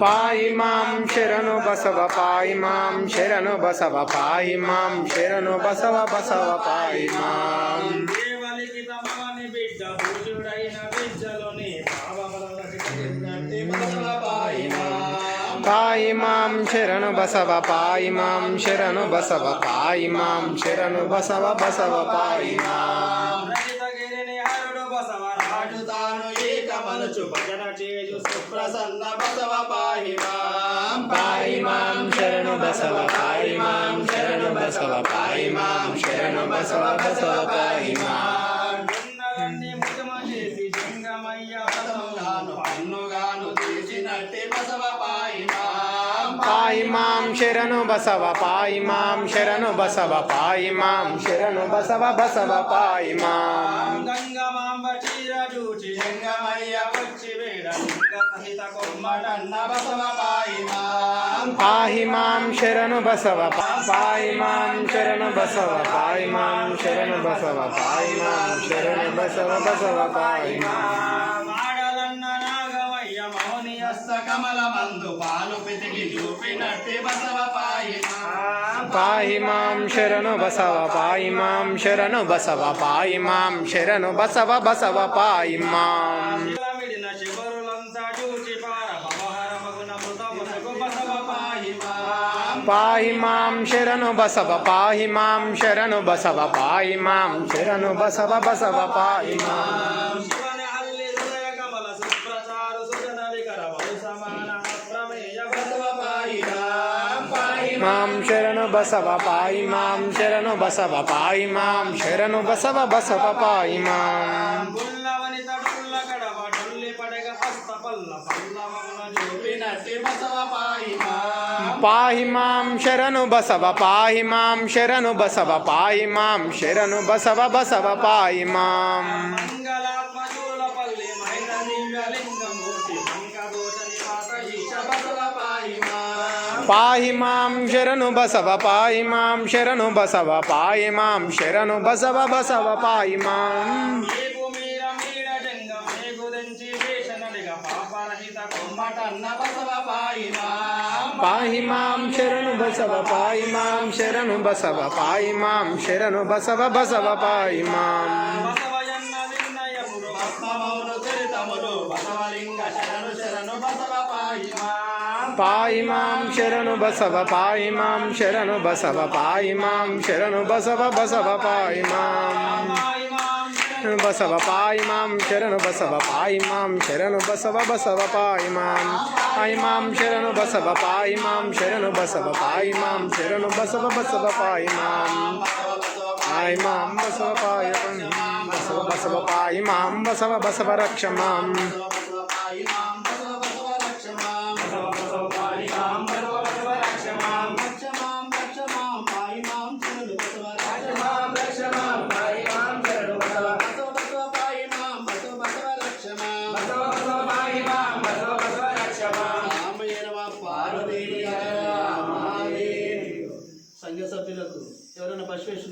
పాయి మాం శరణు బసవ పాయి మాం శరణు బసవ పాయి మాం శరణు బసవ బసవ పాయి మాం దేవలిఖిత మవని బిడ్డ పాహి మాం పాయి మాం శరణు బసవ పాయి మాం శరణు బసవ పాయి మాం శరణు బసవ బసవ పాయి మాం చేజు సుప్రసన్న బసవ పాహి మాం పాయి మాం శరణు బసవ పాయి మాం శరణు బసవ పాయి మాం శరణు బసవ బసవ పాయి మాం ఉన్నలన్నీ ముఖమ చేసి జంగమయ్య పదముగాను పన్నుగాను చేసినట్టే బసవ పాయి మాం పాయి మాం శరణు బసవ పాయి మాం శరణు బసవ పాయి మాం శరణు బసవ బసవ పాయి మాం గంగమాంబ చీర చూచి జంగమయ్య వచ్చి వేడ సహిత కొమ్మడన్న బసవ పాయి మాం పాహి మాం శరణు బసవ పాయి మాం శరణు బసవ పాయి మాం శరణు బసవ పాయి మాం శరణు బసవ బసవ పాయి మాం పాలు పితికి చూపినట్టే బసవ పాయి పాయి మాం శరణు బసవ పాయి మాం శరణు బసవ పాయి మాం శరణు బసవ బసవ పాయి మాం మాం పాయి మాం శరణు బసవ పాయి మాం శరణు బసవ పాయి మాం శరణు బసవ బసవ పాయి మాం. మాం శరణు బసవ పాయి మాం శరణు బసవ పాయి మాం శరణు బసవ బసవ పాయి మాం. గుల్లవని తడుల్ల పడగ హస్త పల్ల పల్లవమున చూపినట్టే బసవ పాయి మాం. పాహి మాం శరణు బసవ పాహి మాం శరణు బసవ పాయి మాం శరణు బసవ బసవ పాయి మాం. పాహి మాం. శరణు బసవ పాయి మాం శరణు బసవ పాయి మాం శరణు బసవ బసవ పాయి మాం. పాయి మాం. శరణు బసవ పాయి మాం శరణు బసవ పాయి మాం శరణు బసవ బసవ పాయి మాం. పాయి మాం. శరణు బసవ పాయి మాం శరణు బసవ పాయి మాం శరణు బసవ బసవ పాయి మాం శరణు బసవ పాయి మాం శరణు బసవ పాయి మాం శరణు బసవ బసవ పాయి మాం పాయి మాం శరణు బసవ పాయి మాం శరణు బసవ పాయి మాం శరణు బసవ బసవ పాయి మాం పాయి మాం బసవ పాయ బసవ బసవ పాయి మాం బసవ బసవ రక్ష మాం మాం що